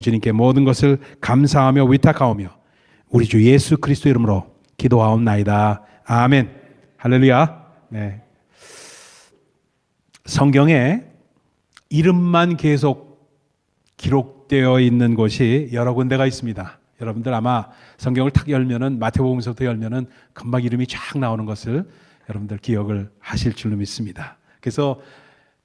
주님께 모든 것을 감사하며 위탁하오며 우리 주 예수 그리스도 이름으로 기도하옵나이다. 아멘. 할렐루야. 네. 성경에 이름만 계속 기록되어 있는 곳이 여러 군데가 있습니다. 여러분들 아마 성경을 탁 열면은 마태복음서부터 열면은 금방 이름이 쫙 나오는 것을 여러분들 기억을 하실 줄로 믿습니다. 그래서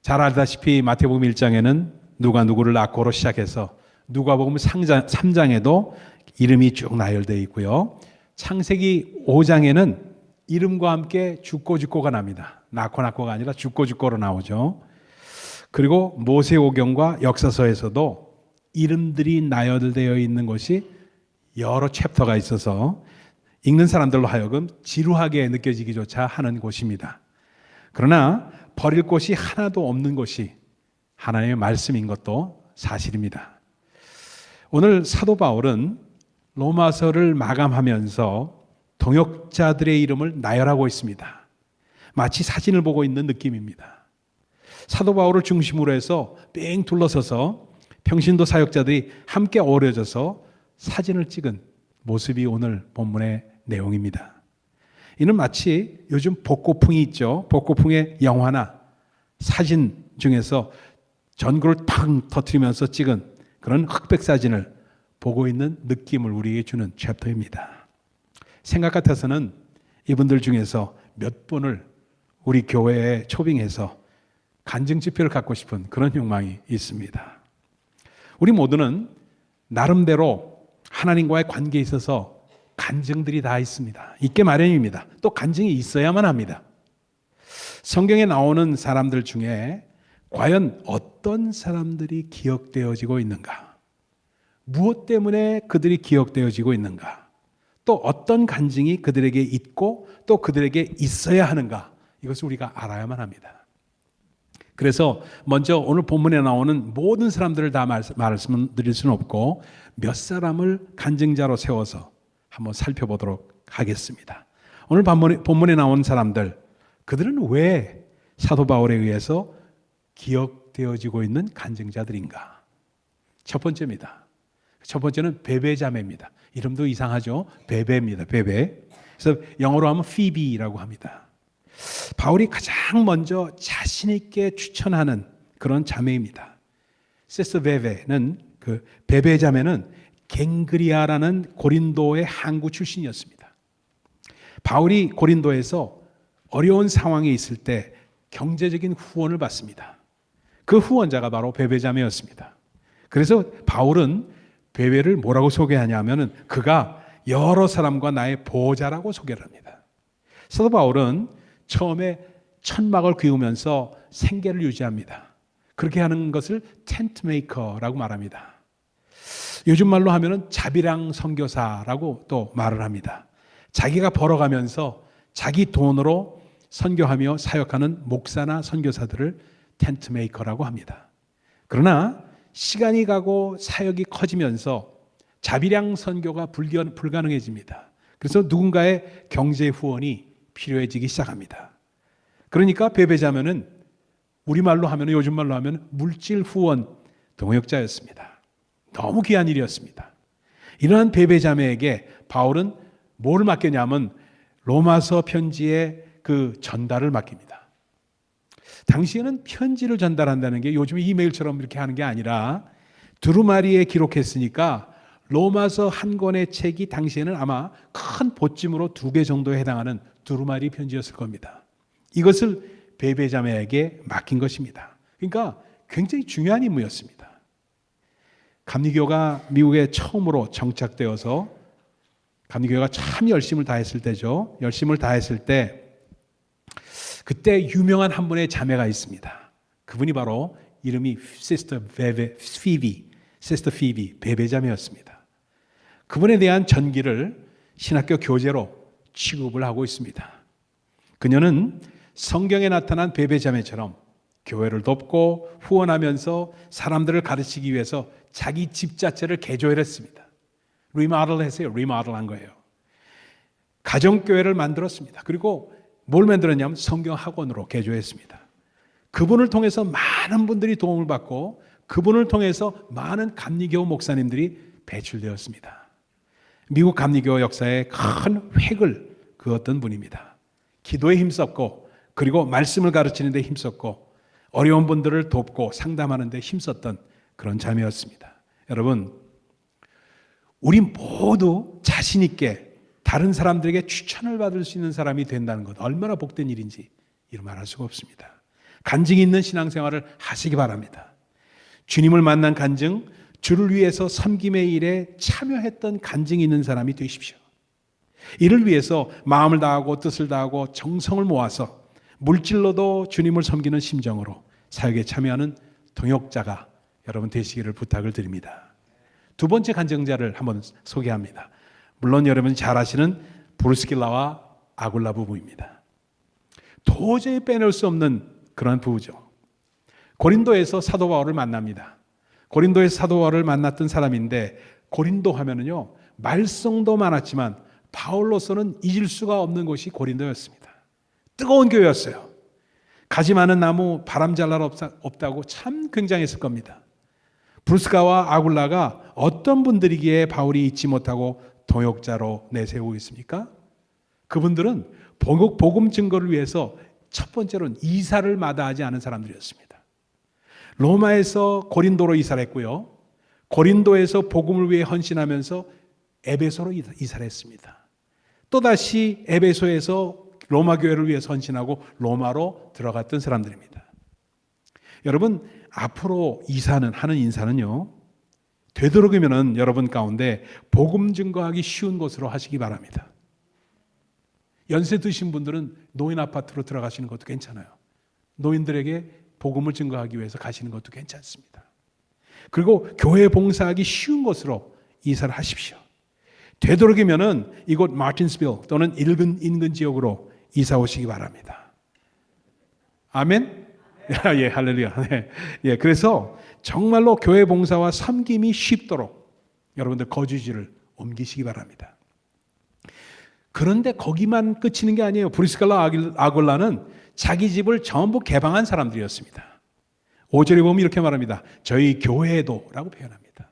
잘 알다시피 마태복음 1장에는 누가 누구를 낳고로 시작해서 누가복음 3장, 3장에도 이름이 쭉 나열되어 있고요. 창세기 5장에는 이름과 함께 죽고 죽고가 납니다. 낳고 낳고가 아니라 죽고 죽고로 나오죠. 그리고 모세오경과 역사서에서도 이름들이 나열되어 있는 것이 여러 챕터가 있어서 읽는 사람들로 하여금 지루하게 느껴지기조차 하는 곳입니다. 그러나 버릴 곳이 하나도 없는 것이 하나님의 말씀인 것도 사실입니다. 오늘 사도 바울은 로마서를 마감하면서 동역자들의 이름을 나열하고 있습니다. 마치 사진을 보고 있는 느낌입니다. 사도 바울을 중심으로 해서 뺑 둘러서서 평신도 사역자들이 함께 어우러져서 사진을 찍은 모습이 오늘 본문의 내용입니다. 이는 마치 요즘 복고풍이 있죠. 복고풍의 영화나 사진 중에서 전구를 탕 터트리면서 찍은 그런 흑백 사진을 보고 있는 느낌을 우리에게 주는 챕터입니다. 생각 같아서는 이분들 중에서 몇 분을 우리 교회에 초빙해서 간증 지표를 갖고 싶은 그런 욕망이 있습니다. 우리 모두는 나름대로 하나님과의 관계에 있어서 간증들이 다 있습니다. 있게 마련입니다. 또 간증이 있어야만 합니다. 성경에 나오는 사람들 중에 과연 어떤 사람들이 기억되어지고 있는가? 무엇 때문에 그들이 기억되어지고 있는가? 또 어떤 간증이 그들에게 있고 또 그들에게 있어야 하는가? 이것을 우리가 알아야만 합니다. 그래서 먼저 오늘 본문에 나오는 모든 사람들을 다 말씀드릴 수는 없고 몇 사람을 간증자로 세워서 한번 살펴보도록 하겠습니다. 오늘 본문에 나온 사람들, 그들은 왜 사도 바울에 의해서 기억되어지고 있는 간증자들인가? 첫 번째입니다. 첫 번째는 베베자매입니다. 이름도 이상하죠? 베베입니다. 베베. 그래서 영어로 하면 피비라고 합니다. 바울이 가장 먼저 자신 있게 추천하는 그런 자매입니다. 세스 베베는 그 베베 자매는 갱그리아라는 고린도의 항구 출신이었습니다. 바울이 고린도에서 어려운 상황에 있을 때 경제적인 후원을 받습니다. 그 후원자가 바로 베베 자매였습니다. 그래서 바울은 베베를 뭐라고 소개하냐면은 그가 여러 사람과 나의 보호자라고 소개를 합니다. 사도 바울은 처음에 천막을 그으면서 생계를 유지합니다. 그렇게 하는 것을 텐트 메이커라고 말합니다. 요즘 말로 하면은 자비랑 선교사라고 또 말을 합니다. 자기가 벌어가면서 자기 돈으로 선교하며 사역하는 목사나 선교사들을 텐트 메이커라고 합니다. 그러나 시간이 가고 사역이 커지면서 자비량 선교가 불가능해집니다. 그래서 누군가의 경제 후원이 필요해지기 시작합니다. 그러니까 베베자면은 우리말로 하면 요즘 말로 하면 물질 후원 동역자였습니다. 너무 귀한 일이었습니다. 이러한 베베자매에게 바울은 뭘 맡겼냐면 로마서 편지의 그 전달을 맡깁니다. 당시에는 편지를 전달한다는 게 요즘 이메일처럼 이렇게 하는 게 아니라 두루마리에 기록했으니까 로마서 한 권의 책이 당시에는 아마 큰 보찜으로 두 개 정도에 해당하는 두루마리 편지였을 겁니다. 이것을 베베자매에게 맡긴 것입니다. 그러니까 굉장히 중요한 임무였습니다. 감리교가 미국에 처음으로 정착되어서 감리교가 참 열심을 다했을 때죠. 열심을 다했을 때 그때 유명한 한 분의 자매가 있습니다. 그분이 바로 이름이 시스터 베베 피비, 시스터 피비 베베 자매였습니다. 그분에 대한 전기를 신학교 교재로 취급을 하고 있습니다. 그녀는 성경에 나타난 베베 자매처럼 교회를 돕고 후원하면서 사람들을 가르치기 위해서 자기 집 자체를 개조했습니다. 리마들 했어요. 리마들 한 거예요. 가정교회를 만들었습니다. 그리고 뭘 만들었냐면 성경 학원으로 개조했습니다. 그분을 통해서 많은 분들이 도움을 받고 그분을 통해서 많은 감리교 목사님들이 배출되었습니다. 미국 감리교 역사에 큰 획을 그었던 분입니다. 기도에 힘썼고 그리고 말씀을 가르치는 데 힘썼고 어려운 분들을 돕고 상담하는 데 힘썼던 그런 자매였습니다. 여러분 우리 모두 자신 있게 다른 사람들에게 추천을 받을 수 있는 사람이 된다는 것 얼마나 복된 일인지 이루 말할 수가 없습니다. 간증이 있는 신앙생활을 하시기 바랍니다. 주님을 만난 간증, 주를 위해서 섬김의 일에 참여했던 간증이 있는 사람이 되십시오. 이를 위해서 마음을 다하고 뜻을 다하고 정성을 모아서 물질로도 주님을 섬기는 심정으로 사역에 참여하는 동역자가 여러분 되시기를 부탁을 드립니다. 두 번째 간증자를 한번 소개합니다. 물론 여러분이 잘 아시는 브루스길라와 아굴라 부부입니다. 도저히 빼놓을 수 없는 그런 부부죠. 고린도에서 사도 바울을 만납니다. 고린도에서 사도 바울을 만났던 사람인데 고린도 하면은요 말썽도 많았지만 바울로서는 잊을 수가 없는 곳이 고린도였습니다. 뜨거운 교회였어요. 가지 많은 나무 바람 잘 날 없다고 참 굉장했을 겁니다. 브루스가와 아굴라가 어떤 분들이기에 바울이 잊지 못하고 동역자로 내세우고 있습니까? 그분들은 복음 증거를 위해서 첫 번째로는 이사를 마다하지 않은 사람들이었습니다. 로마에서 고린도로 이사를 했고요. 고린도에서 복음을 위해 헌신하면서 에베소로 이사를 했습니다. 또다시 에베소에서 로마 교회를 위해 헌신하고 로마로 들어갔던 사람들입니다. 여러분 앞으로 이사는 하는 인사는요. 되도록이면은 여러분 가운데 복음 증거하기 쉬운 곳으로 하시기 바랍니다. 연세 드신 분들은 노인 아파트로 들어가시는 것도 괜찮아요. 노인들에게 복음을 증거하기 위해서 가시는 것도 괜찮습니다. 그리고 교회 봉사하기 쉬운 곳으로 이사를 하십시오. 되도록이면은 이곳 마틴스빌 또는 인근 인근 지역으로 이사 오시기 바랍니다. 아멘. 예, 할렐루야. 네. 예, 그래서 정말로 교회 봉사와 섬김이 쉽도록 여러분들 거주지를 옮기시기 바랍니다. 그런데 거기만 끝이는 게 아니에요. 브리스칼라 아굴라는 자기 집을 전부 개방한 사람들이었습니다. 5절에 보면 이렇게 말합니다. 저희 교회도 라고 표현합니다.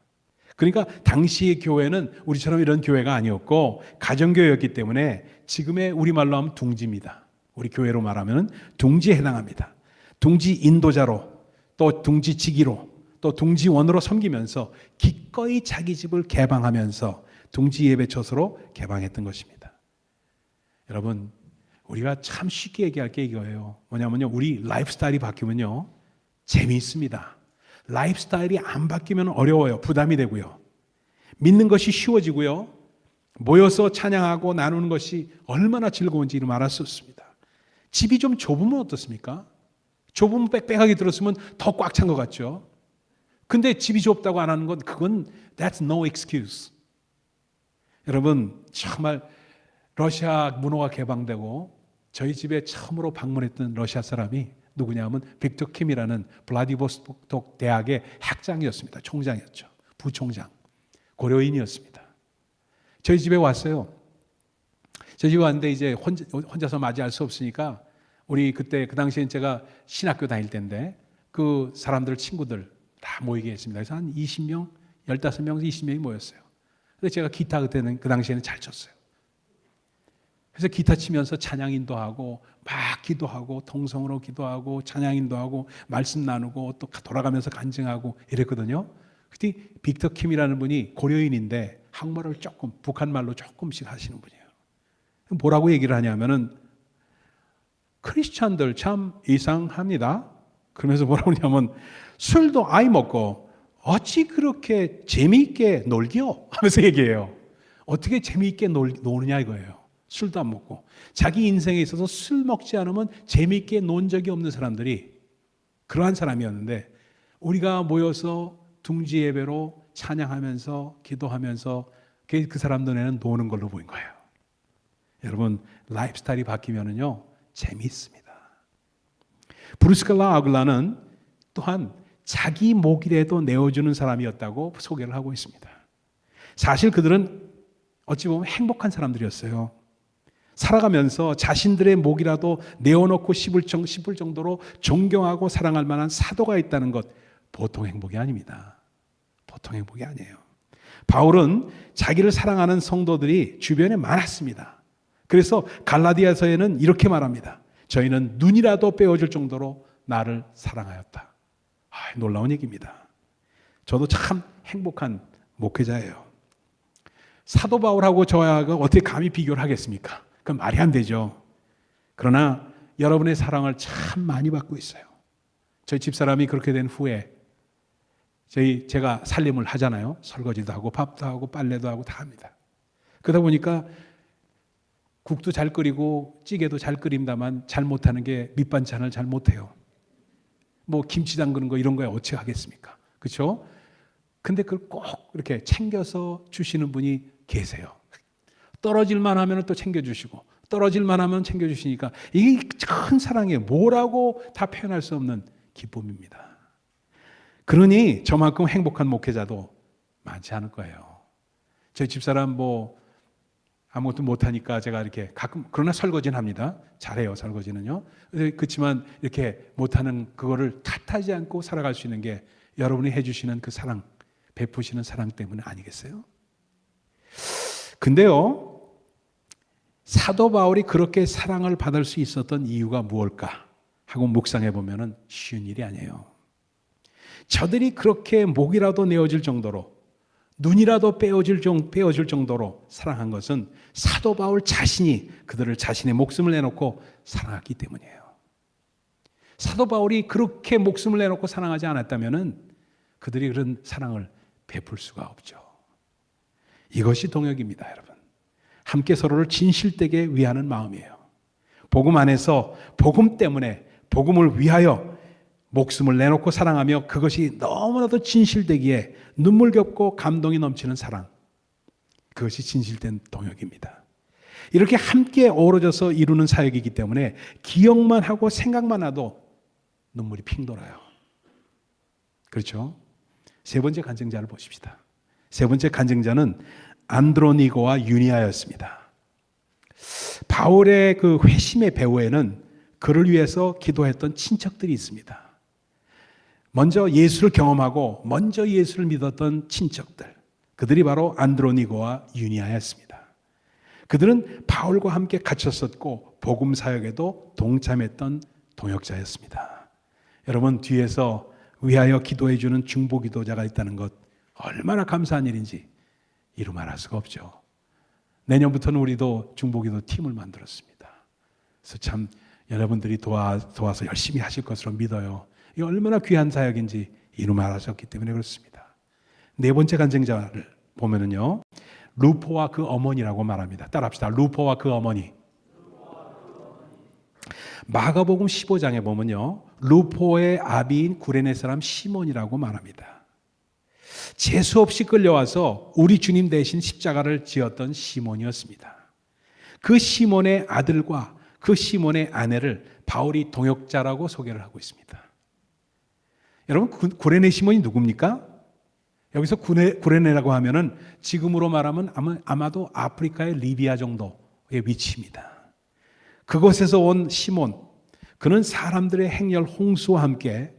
그러니까 당시의 교회는 우리처럼 이런 교회가 아니었고 가정교회였기 때문에 지금의 우리말로 하면 둥지입니다. 우리 교회로 말하면 둥지에 해당합니다. 둥지 인도자로 또 둥지지기로 또 둥지원으로 섬기면서 기꺼이 자기 집을 개방하면서 둥지 예배 처소로 개방했던 것입니다. 여러분 우리가 참 쉽게 얘기할 게 이거예요. 뭐냐면요. 우리 라이프 스타일이 바뀌면요. 재미있습니다. 라이프 스타일이 안 바뀌면 어려워요. 부담이 되고요. 믿는 것이 쉬워지고요. 모여서 찬양하고 나누는 것이 얼마나 즐거운지 말할 수 없습니다. 집이 좀 좁으면 어떻습니까? 좁으면 빽빽하게 들었으면 더 꽉 찬 것 같죠? 근데 집이 좁다고 안 하는 건 그건 that's no excuse. 여러분 정말 러시아 문호가 개방되고 저희 집에 처음으로 방문했던 러시아 사람이 누구냐 하면 빅터 킴이라는 블라디보스톡 대학의 학장이었습니다. 총장이었죠. 부총장. 고려인이었습니다. 저희 집에 왔어요. 저희 집에 왔는데 이제 혼자, 혼자서 맞이할 수 없으니까 우리 그때 그 당시엔 제가 신학교 다닐 때인데 그 사람들 친구들 다 모이게 했습니다. 그래서 한 20명, 15명, 20명이 모였어요. 그래서 제가 기타 그때는 그 당시에는 잘 쳤어요. 그래서 기타 치면서 찬양 인도하고 막 기도하고 통성으로 기도하고 찬양 인도하고 말씀 나누고 또 돌아가면서 간증하고 이랬거든요. 그때 빅터 킴이라는 분이 고려인인데 한국말을 조금 북한 말로 조금씩 하시는 분이에요. 뭐라고 얘기를 하냐면은 크리스찬들 참 이상합니다. 그러면서 뭐라고 하냐면 술도 아이 먹고 어찌 그렇게 재미있게 놀기요? 하면서 얘기해요. 어떻게 재미있게 놀, 노느냐 이거예요. 술도 안 먹고 자기 인생에 있어서 술 먹지 않으면 재미있게 논 적이 없는 사람들이 그러한 사람이었는데 우리가 모여서 둥지 예배로 찬양하면서 기도하면서 그, 그 사람들 에는 노는 걸로 보인 거예요. 여러분 라이프 스타일이 바뀌면은요 재미있습니다. 브루스칼라 아글라는 또한 자기 목이라도 내어주는 사람이었다고 소개를 하고 있습니다. 사실 그들은 어찌 보면 행복한 사람들이었어요. 살아가면서 자신들의 목이라도 내어놓고 씹을, 정도로 존경하고 사랑할 만한 사도가 있다는 것, 보통 행복이 아닙니다. 보통 행복이 아니에요. 바울은 자기를 사랑하는 성도들이 주변에 많았습니다. 그래서 갈라디아서에는 이렇게 말합니다. 저희는 눈이라도 빼어줄 정도로 나를 사랑하였다. 아, 놀라운 얘기입니다. 저도 참 행복한 목회자예요. 사도 바울하고 저하고 어떻게 감히 비교를 하겠습니까? 그건 말이 안 되죠. 그러나 여러분의 사랑을 참 많이 받고 있어요. 저희 집사람이 그렇게 된 후에 저희 제가 살림을 하잖아요. 설거지도 하고 밥도 하고 빨래도 하고 다 합니다. 그러다 보니까 국도 잘 끓이고 찌개도 잘 끓인다만 잘 못하는 게 밑반찬을 잘 못해요. 뭐 김치 담그는 거 이런 거에 어찌 하겠습니까? 그렇죠? 근데 그걸 꼭 이렇게 챙겨서 주시는 분이 계세요. 떨어질만 하면 또 챙겨주시고 떨어질만 하면 챙겨주시니까 이게 큰 사랑이에요. 뭐라고 다 표현할 수 없는 기쁨입니다. 그러니 저만큼 행복한 목회자도 많지 않을 거예요. 제 집사람 뭐 아무것도 못하니까 제가 이렇게 가끔 그러나 설거지는 합니다. 잘해요 설거지는요. 그렇지만 이렇게 못하는 그거를 탓하지 않고 살아갈 수 있는 게 여러분이 해주시는 그 사랑, 베푸시는 사랑 때문에 아니겠어요? 근데요, 사도 바울이 그렇게 사랑을 받을 수 있었던 이유가 무엇일까 하고 묵상해 보면은 쉬운 일이 아니에요. 저들이 그렇게 목이라도 내어질 정도로 눈이라도 빼어질, 정, 빼어줄 정도로 사랑한 것은 사도 바울 자신이 그들을 자신의 목숨을 내놓고 사랑했기 때문이에요. 사도 바울이 그렇게 목숨을 내놓고 사랑하지 않았다면 그들이 그런 사랑을 베풀 수가 없죠. 이것이 동역입니다, 여러분. 함께 서로를 진실되게 위하는 마음이에요. 복음 안에서 복음 때문에 복음을 위하여 목숨을 내놓고 사랑하며 그것이 너무나도 진실되기에 눈물겹고 감동이 넘치는 사랑. 그것이 진실된 동역입니다. 이렇게 함께 어우러져서 이루는 사역이기 때문에 기억만 하고 생각만 해도 눈물이 핑 돌아요. 그렇죠? 세 번째 간증자를 보십시다. 세 번째 간증자는 안드로니고와 유니아였습니다. 바울의 그 회심의 배후에는 그를 위해서 기도했던 친척들이 있습니다. 먼저 예수를 경험하고 먼저 예수를 믿었던 친척들. 그들이 바로 안드로니고와 유니아였습니다. 그들은 바울과 함께 갇혔었고 복음 사역에도 동참했던 동역자였습니다. 여러분 뒤에서 위하여 기도해 주는 중보 기도자가 있다는 것 얼마나 감사한 일인지 이루 말할 수가 없죠. 내년부터는 우리도 중보 기도 팀을 만들었습니다. 그래서 참 여러분들이 도와, 도와서 열심히 하실 것으로 믿어요. 이 얼마나 귀한 사역인지 이루 말하셨기 때문에 그렇습니다. 네 번째 간증자를 보면은요. 루포와 그 어머니라고 말합니다. 따라합시다. 루포와 그 어머니. 마가복음 15장에 보면요. 루포의 아비인 구레네 사람 시몬이라고 말합니다. 재수 없이 끌려와서 우리 주님 대신 십자가를 지었던 시몬이었습니다. 그 시몬의 아들과 그 시몬의 아내를 바울이 동역자라고 소개를 하고 있습니다. 여러분 구레네 시몬이 누굽니까? 여기서 구레, 구레네라고 하면은 지금으로 말하면 아마, 도 아프리카의 리비아 정도의 위치입니다. 그곳에서 온 시몬, 그는 사람들의 행렬 홍수와 함께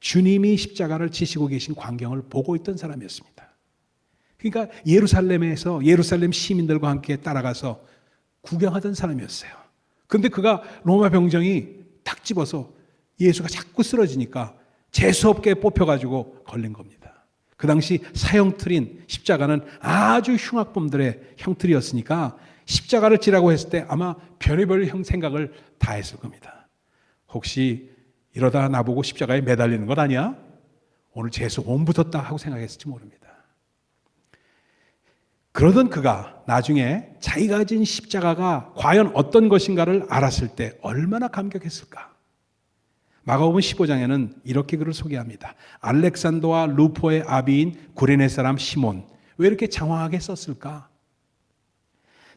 주님이 십자가를 지시고 계신 광경을 보고 있던 사람이었습니다. 그러니까 예루살렘에서 예루살렘 시민들과 함께 따라가서 구경하던 사람이었어요. 근데 그가 로마 병정이 탁 집어서 예수가 자꾸 쓰러지니까 재수없게 뽑혀가지고 걸린 겁니다. 그 당시 사형틀인 십자가는 아주 흉악범들의 형틀이었으니까 십자가를 지라고 했을 때 아마 별의별 형 생각을 다 했을 겁니다. 혹시 이러다 나보고 십자가에 매달리는 것 아니야? 오늘 재수 온 붙었다 하고 생각했을지 모릅니다. 그러던 그가 나중에 자기가 가진 십자가가 과연 어떤 것인가를 알았을 때 얼마나 감격했을까? 마가복음 15장에는 이렇게 그를 소개합니다. 알렉산더와 루포의 아비인 구레네 사람 시몬. 왜 이렇게 장황하게 썼을까?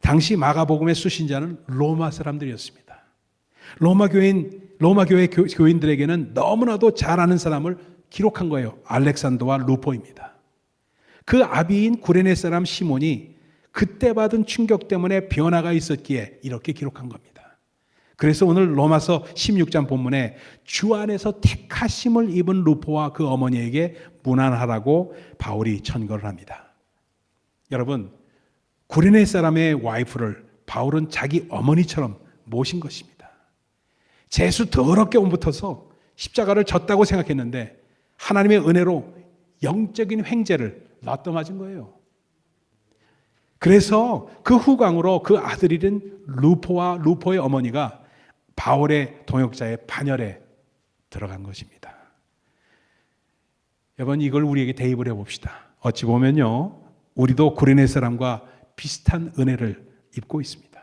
당시 마가복음의 수신자는 로마 사람들이었습니다. 로마 교인 로마 교회 교인들에게는 너무나도 잘 아는 사람을 기록한 거예요. 알렉산더와 루포입니다. 그 아비인 구레네 사람 시몬이 그때 받은 충격 때문에 변화가 있었기에 이렇게 기록한 겁니다. 그래서 오늘 로마서 16장 본문에 주 안에서 택하심을 입은 루포와 그 어머니에게 무난하라고 바울이 천거를 합니다. 여러분, 구레네 사람의 와이프를 바울은 자기 어머니처럼 모신 것입니다. 재수 더럽게 온붙어서 십자가를 졌다고 생각했는데 하나님의 은혜로 영적인 횡재를 놔떠맞은 거예요. 그래서 그 후광으로 그 아들이된 루포와 루포의 어머니가 바울의 동역자의 반열에 들어간 것입니다. 여러분 이걸 우리에게 대입을 해봅시다. 어찌 보면요, 우리도 구레네 사람과 비슷한 은혜를 입고 있습니다.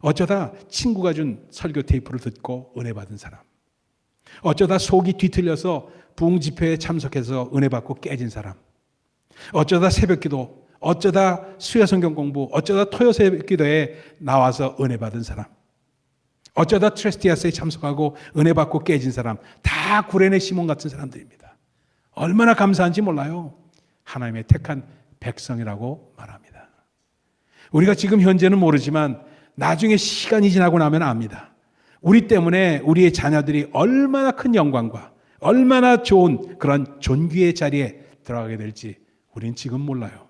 어쩌다 친구가 준 설교 테이프를 듣고 은혜 받은 사람. 어쩌다 속이 뒤틀려서 부흥 집회에 참석해서 은혜 받고 깨진 사람. 어쩌다 새벽 기도, 어쩌다 수요 성경 공부, 어쩌다 토요 새벽 기도에 나와서 은혜 받은 사람. 어쩌다 트레스티아스에 참석하고 은혜 받고 깨진 사람. 다 구레네 시몬 같은 사람들입니다. 얼마나 감사한지 몰라요. 하나님의 택한 백성이라고 말합니다. 우리가 지금 현재는 모르지만 나중에 시간이 지나고 나면 압니다. 우리 때문에 우리의 자녀들이 얼마나 큰 영광과 얼마나 좋은 그런 존귀의 자리에 들어가게 될지 우리는 지금 몰라요.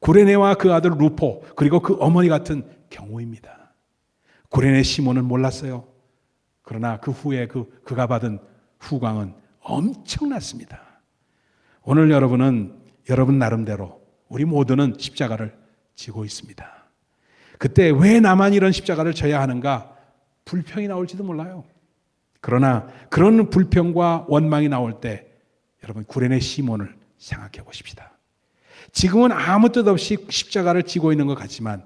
구레네와 그 아들 루포 그리고 그 어머니 같은 경우입니다. 구레네 시몬은 몰랐어요. 그러나 그 후에 그 그가 받은 후광은 엄청났습니다. 오늘 여러분은 여러분 나름대로 우리 모두는 십자가를 지고 있습니다. 그때 왜 나만 이런 십자가를 져야 하는가 불평이 나올지도 몰라요. 그러나 그런 불평과 원망이 나올 때 여러분 구레네 시몬을 생각해 보십시다. 지금은 아무 뜻 없이 십자가를 지고 있는 것 같지만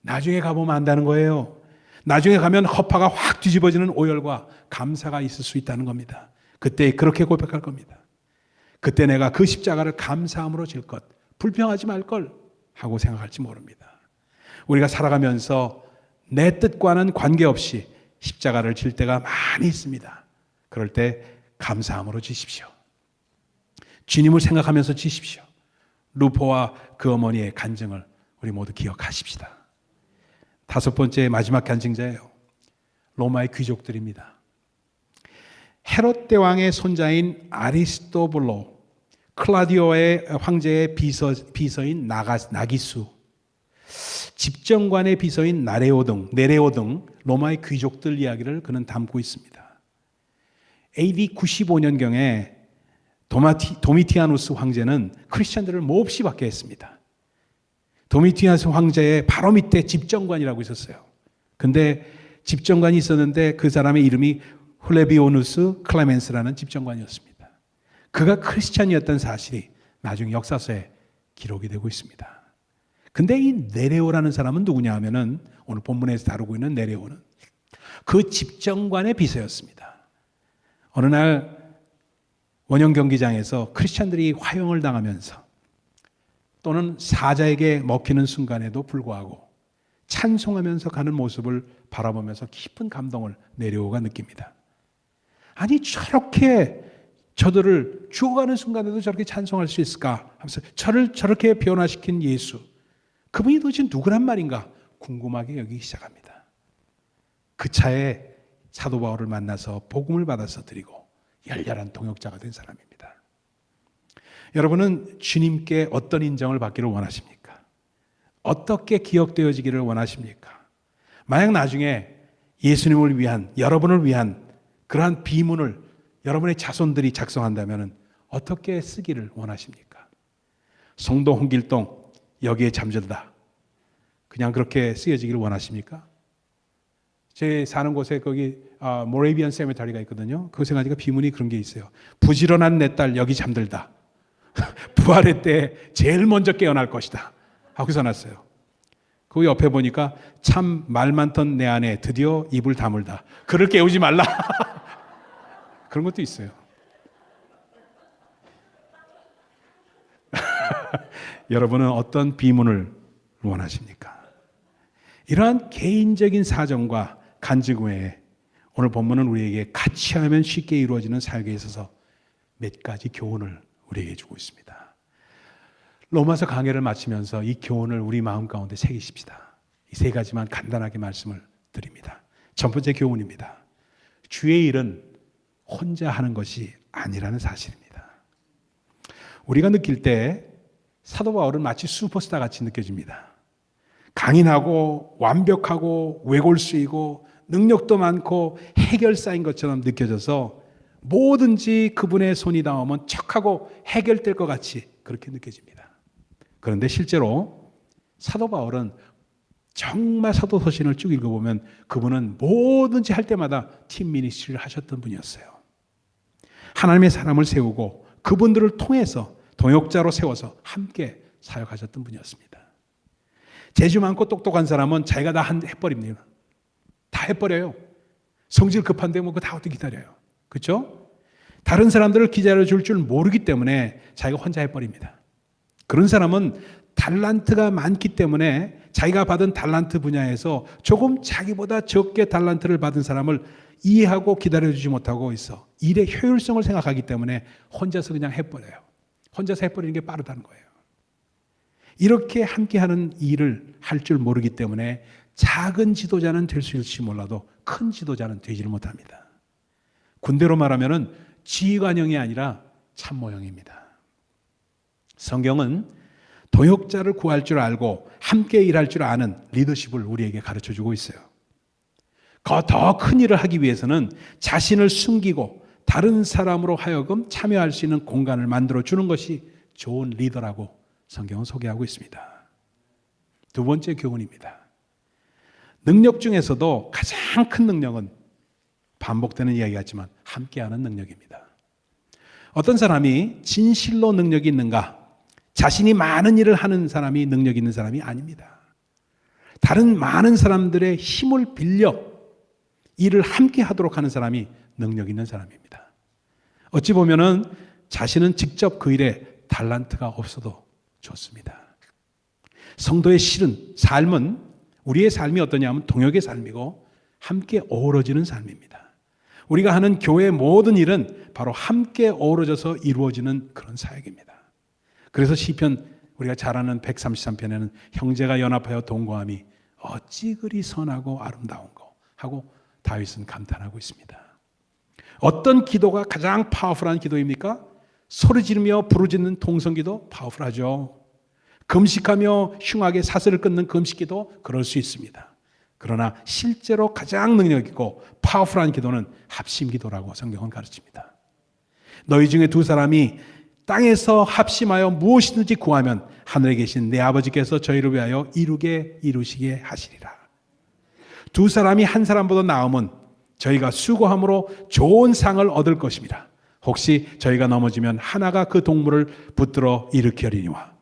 나중에 가보면 안다는 거예요. 나중에 가면 허파가 확 뒤집어지는 오열과 감사가 있을 수 있다는 겁니다. 그때 그렇게 고백할 겁니다. 그때 내가 그 십자가를 감사함으로 질 것, 불평하지 말 걸 하고 생각할지 모릅니다. 우리가 살아가면서 내 뜻과는 관계없이 십자가를 질 때가 많이 있습니다. 그럴 때 감사함으로 지십시오. 주님을 생각하면서 지십시오. 루포와 그 어머니의 간증을 우리 모두 기억하십시다. 다섯 번째 마지막 간증자예요. 로마의 귀족들입니다. 헤롯 대왕의 손자인 아리스토블로, 클라디오의 황제의 비서, 비서인 나가, 나기수, 집정관의 비서인 나레오 등, 네레오 등 로마의 귀족들 이야기를 그는 담고 있습니다. AD 95년경에 도마티, 도미티아누스 황제는 크리스천들을 몹시 받게 했습니다. 도미티아누스 황제의 바로 밑에 집정관이라고 있었어요. 근데 집정관이 있었는데 그 사람의 이름이 훌레비오누스 클레멘스라는 집정관이었습니다. 그가 크리스천이었던 사실이 나중 역사서에 기록이 되고 있습니다. 근데 이 네레오라는 사람은 누구냐 하면은 오늘 본문에서 다루고 있는 네레오는 그 집정관의 비서였습니다. 어느 날 원형 경기장에서 크리스천들이 화형을 당하면서 또는 사자에게 먹히는 순간에도 불구하고 찬송하면서 가는 모습을 바라보면서 깊은 감동을 네레오가 느낍니다. 아니 저렇게 저들을 죽어가는 순간에도 저렇게 찬송할 수 있을까 하면서 저를 저렇게 변화시킨 예수 그분이 도대체 누구란 말인가 궁금하게 여기기 시작합니다. 그 차에 사도 바울을 만나서 복음을 받아서 드리고 열렬한 동역자가 된 사람입니다. 여러분은 주님께 어떤 인정을 받기를 원하십니까? 어떻게 기억되어지기를 원하십니까? 만약 나중에 예수님을 위한 여러분을 위한 그러한 비문을 여러분의 자손들이 작성한다면 어떻게 쓰기를 원하십니까? 성도 홍길동 여기에 잠들다. 그냥 그렇게 쓰여지기를 원하십니까? 제 사는 곳에 거기 아, 모레비안 세메타리가 있거든요. 그곳에 가니까 비문이 그런 게 있어요. 부지런한 내 딸 여기 잠들다. 부활의 때 제일 먼저 깨어날 것이다. 하고 써놨어요. 그 옆에 보니까 참 말 많던 내 아내 드디어 입을 다물다. 그를 깨우지 말라. 그런 것도 있어요. 여러분은 어떤 비문을 원하십니까? 이러한 개인적인 사정과 간증 외에 오늘 본문은 우리에게 같이 하면 쉽게 이루어지는 삶에 있어서 몇 가지 교훈을 우리에게 주고 있습니다. 로마서 강해를 마치면서 이 교훈을 우리 마음 가운데 새기십시다. 이 세 가지만 간단하게 말씀을 드립니다. 첫 번째 교훈입니다. 주의 일은 혼자 하는 것이 아니라는 사실입니다. 우리가 느낄 때 사도 바울은 마치 슈퍼스타 같이 느껴집니다. 강인하고 완벽하고 외골수이고 능력도 많고 해결사인 것처럼 느껴져서 뭐든지 그분의 손이 닿으면 척하고 해결될 것 같이 그렇게 느껴집니다. 그런데 실제로 사도 바울은 정말 사도 서신을 쭉 읽어보면 그분은 뭐든지 할 때마다 팀 미니스트리를 하셨던 분이었어요. 하나님의 사람을 세우고 그분들을 통해서 동역자로 세워서 함께 사역하셨던 분이었습니다. 재주 많고 똑똑한 사람은 자기가 다 한- 해버립니다. 다 해버려요. 성질 급한데 뭐 그거 다 어떻게 기다려요. 그렇죠? 다른 사람들을 기다려 줄 줄 모르기 때문에 자기가 혼자 해버립니다. 그런 사람은 달란트가 많기 때문에 자기가 받은 달란트 분야에서 조금 자기보다 적게 달란트를 받은 사람을 이해하고 기다려주지 못하고 있어. 일의 효율성을 생각하기 때문에 혼자서 그냥 해버려요. 혼자서 해버리는 게 빠르다는 거예요. 이렇게 함께하는 일을 할 줄 모르기 때문에 작은 지도자는 될 수 있을지 몰라도 큰 지도자는 되지를 못합니다. 군대로 말하면은 지휘관형이 아니라 참모형입니다. 성경은 도역자를 구할 줄 알고 함께 일할 줄 아는 리더십을 우리에게 가르쳐 주고 있어요. 더 큰 일을 하기 위해서는 자신을 숨기고 다른 사람으로 하여금 참여할 수 있는 공간을 만들어 주는 것이 좋은 리더라고 성경은 소개하고 있습니다. 두 번째 교훈입니다. 능력 중에서도 가장 큰 능력은 반복되는 이야기 같지만 함께하는 능력입니다. 어떤 사람이 진실로 능력이 있는가? 자신이 많은 일을 하는 사람이 능력 있는 사람이 아닙니다. 다른 많은 사람들의 힘을 빌려 일을 함께 하도록 하는 사람이 능력 있는 사람입니다. 어찌 보면은 자신은 직접 그 일에 달란트가 없어도 좋습니다. 성도의 실은 삶은 우리의 삶이 어떠냐면 동역의 삶이고 함께 어우러지는 삶입니다. 우리가 하는 교회 모든 일은 바로 함께 어우러져서 이루어지는 그런 사역입니다. 그래서 시편 우리가 잘 아는 133편에는 형제가 연합하여 동거함이 어찌 그리 선하고 아름다운 거 하고 다윗은 감탄하고 있습니다. 어떤 기도가 가장 파워풀한 기도입니까? 소리 지르며 부르짖는 통성기도 파워풀하죠. 금식하며 흉하게 사슬을 끊는 금식기도 그럴 수 있습니다. 그러나 실제로 가장 능력 있고 파워풀한 기도는 합심 기도라고 성경은 가르칩니다. 너희 중에 두 사람이 땅에서 합심하여 무엇이든지 구하면 하늘에 계신 내 아버지께서 저희를 위하여 이루게 이루시게 하시리라. 두 사람이 한 사람보다 나음은 저희가 수고함으로 좋은 상을 얻을 것입니다. 혹시 저희가 넘어지면 하나가 그 동물을 붙들어 일으키리니와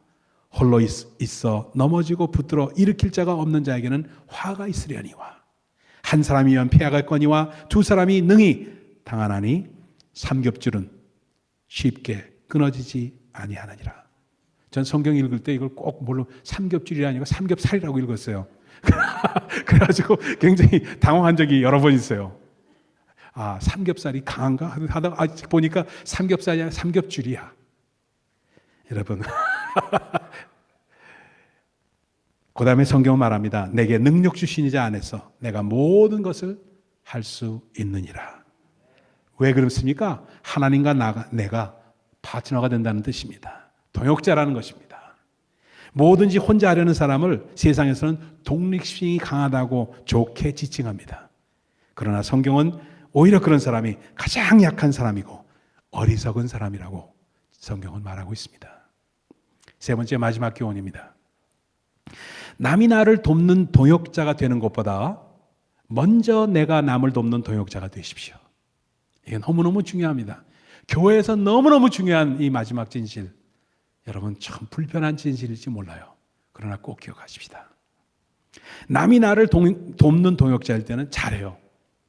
홀로 있, 어 넘어지고 붙들어 일으킬 자가 없는 자에게는 화가 있으려니와 한 사람이면 피하갈거니와 두 사람이 능히 당하나니 삼겹줄은 쉽게 끊어지지 아니하느니라. 전 성경 읽을 때 이걸 꼭 물론 삼겹줄이 아니고 삼겹살이라고 읽었어요. 그래가지고 굉장히 당황한 적이 여러 번 있어요. 아, 삼겹살이 강한가? 하다가 아, 보니까 삼겹살이 아니라 삼겹줄이야. 여러분. 그 다음에 성경은 말합니다. 내게 능력 주신 이자 안에서 내가 모든 것을 할 수 있느니라. 왜 그렇습니까? 하나님과 나가, 내가 파트너가 된다는 뜻입니다. 동역자라는 것입니다. 뭐든지 혼자 하려는 사람을 세상에서는 독립심이 강하다고 좋게 지칭합니다. 그러나 성경은 오히려 그런 사람이 가장 약한 사람이고 어리석은 사람이라고 성경은 말하고 있습니다. 세 번째 마지막 교훈입니다. 남이 나를 돕는 동역자가 되는 것보다 먼저 내가 남을 돕는 동역자가 되십시오. 이게 너무너무 중요합니다. 교회에서 너무너무 중요한 이 마지막 진실. 여러분 참 불편한 진실일지 몰라요. 그러나 꼭 기억하십시다. 남이 나를 동, 돕는 동역자일 때는 잘해요.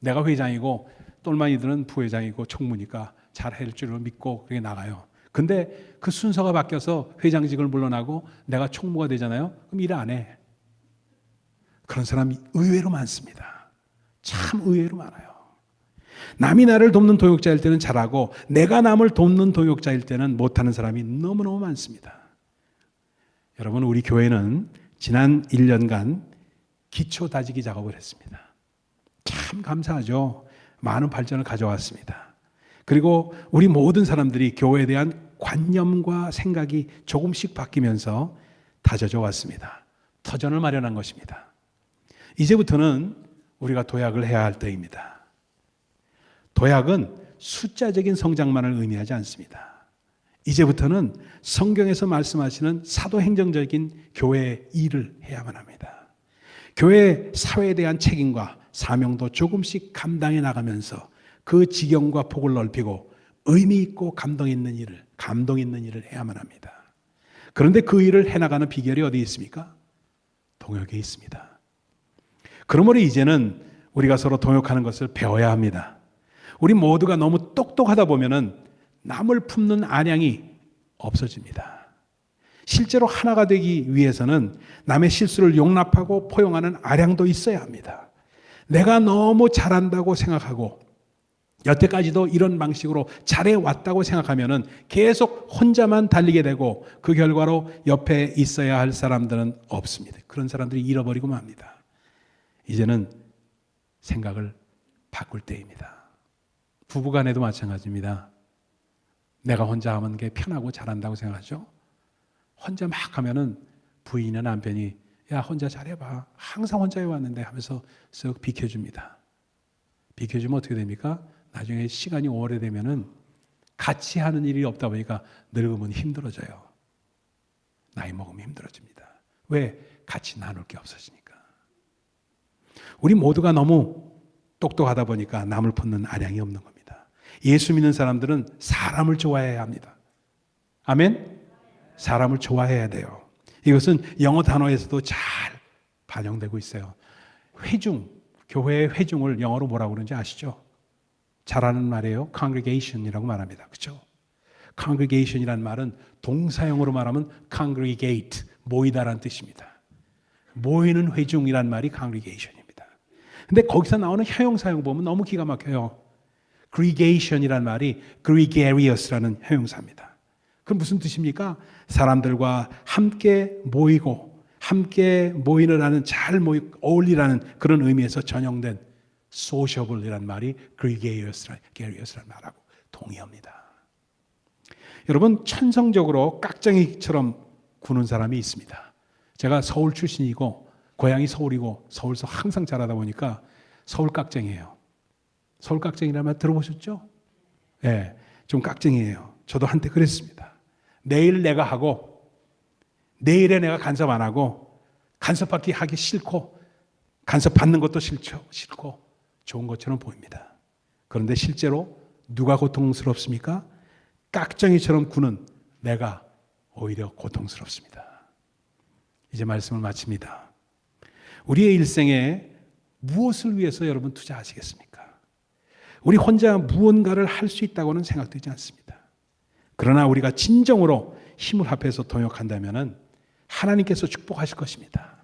내가 회장이고 똘마니들은 부회장이고 총무니까 잘할 줄을 믿고 그게 나가요. 근데 그 순서가 바뀌어서 회장직을 물러나고 내가 총무가 되잖아요. 그럼 일 안 해. 그런 사람이 의외로 많습니다. 참 의외로 많아요. 남이 나를 돕는 도역자일 때는 잘하고 내가 남을 돕는 도역자일 때는 못하는 사람이 너무너무 많습니다. 여러분 우리 교회는 지난 1년간 기초 다지기 작업을 했습니다. 참 감사하죠. 많은 발전을 가져왔습니다. 그리고 우리 모든 사람들이 교회에 대한 관념과 생각이 조금씩 바뀌면서 다져져 왔습니다. 터전을 마련한 것입니다. 이제부터는 우리가 도약을 해야 할 때입니다. 도약은 숫자적인 성장만을 의미하지 않습니다. 이제부터는 성경에서 말씀하시는 사도행정적인 교회의 일을 해야만 합니다. 교회 사회에 대한 책임과 사명도 조금씩 감당해 나가면서 그 지경과 폭을 넓히고 의미 있고 감동 있는 일을 감동 있는 일을 해야만 합니다. 그런데 그 일을 해 나가는 비결이 어디 있습니까? 동역에 있습니다. 그러므로 이제는 우리가 서로 동역하는 것을 배워야 합니다. 우리 모두가 너무 똑똑하다 보면은 남을 품는 안양이 없어집니다. 실제로 하나가 되기 위해서는 남의 실수를 용납하고 포용하는 아량도 있어야 합니다. 내가 너무 잘한다고 생각하고 여태까지도 이런 방식으로 잘해왔다고 생각하면은 계속 혼자만 달리게 되고 그 결과로 옆에 있어야 할 사람들은 없습니다. 그런 사람들이 잃어버리고 맙니다. 이제는 생각을 바꿀 때입니다. 부부 간에도 마찬가지입니다. 내가 혼자 하는 게 편하고 잘한다고 생각하죠? 혼자 막 하면은 부인이나 남편이 야, 혼자 잘해봐. 항상 혼자 해왔는데 하면서 쓱 비켜줍니다. 비켜주면 어떻게 됩니까? 나중에 시간이 오래되면은 같이 하는 일이 없다 보니까 늙으면 힘들어져요. 나이 먹으면 힘들어집니다. 왜? 같이 나눌 게 없어지니까. 우리 모두가 너무 똑똑하다 보니까 남을 품는 아량이 없는 겁니다. 예수 믿는 사람들은 사람을 좋아해야 합니다. 아멘? 사람을 좋아해야 돼요. 이것은 영어 단어에서도 잘 반영되고 있어요. 회중, 교회의 회중을 영어로 뭐라고 그러는지 아시죠? 잘하는 말이에요. congregation이라고 말합니다. 그렇죠? congregation이라는 말은 동사형으로 말하면 congregate, 모이다라는 뜻입니다. 모이는 회중이란 말이 congregation입니다. 근데 거기서 나오는 형용사형 보면 너무 기가 막혀요. gregation이란 말이 gregarious라는 형용사입니다. 그럼 무슨 뜻입니까? 사람들과 함께 모이고 함께 모이느라는 잘 모이 어울리라는 그런 의미에서 전형된 sociable이란 말이 gregarious라는 말하고 동의합니다. 여러분 천성적으로 깍쟁이처럼 구는 사람이 있습니다. 제가 서울 출신이고 고향이 서울이고 서울서 항상 자라다 보니까 서울 깍쟁이에요. 서울 깍쟁이라는 말 들어보셨죠? 예, 네, 좀 깍쟁이에요. 저도 한때 그랬습니다. 내일 내가 하고 내일에 내가 간섭 안 하고 간섭받기 하기 싫고 간섭 받는 것도 싫죠. 싫고 좋은 것처럼 보입니다. 그런데 실제로 누가 고통스럽습니까? 깍정이처럼 구는 내가 오히려 고통스럽습니다. 이제 말씀을 마칩니다. 우리의 일생에 무엇을 위해서 여러분 투자하시겠습니까? 우리 혼자 무언가를 할 수 있다고는 생각되지 않습니다. 그러나 우리가 진정으로 힘을 합해서 동역한다면 하나님께서 축복하실 것입니다.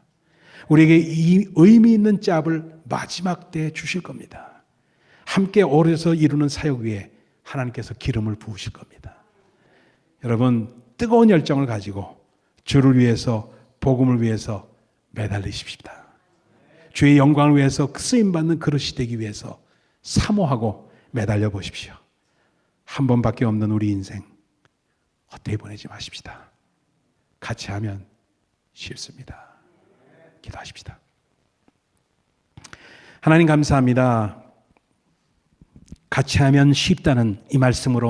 우리에게 이 의미 있는 짭을 마지막 때에 주실 겁니다. 함께 어려서 이루는 사역 위에 하나님께서 기름을 부으실 겁니다. 여러분, 뜨거운 열정을 가지고 주를 위해서, 복음을 위해서 매달리십시다. 주의 영광을 위해서 쓰임받는 그릇이 되기 위해서 사모하고 매달려 보십시오. 한 번밖에 없는 우리 인생, 헛되이 보내지 마십시다. 같이 하면 쉽습니다. 기도하십시다. 하나님 감사합니다. 같이 하면 쉽다는 이 말씀으로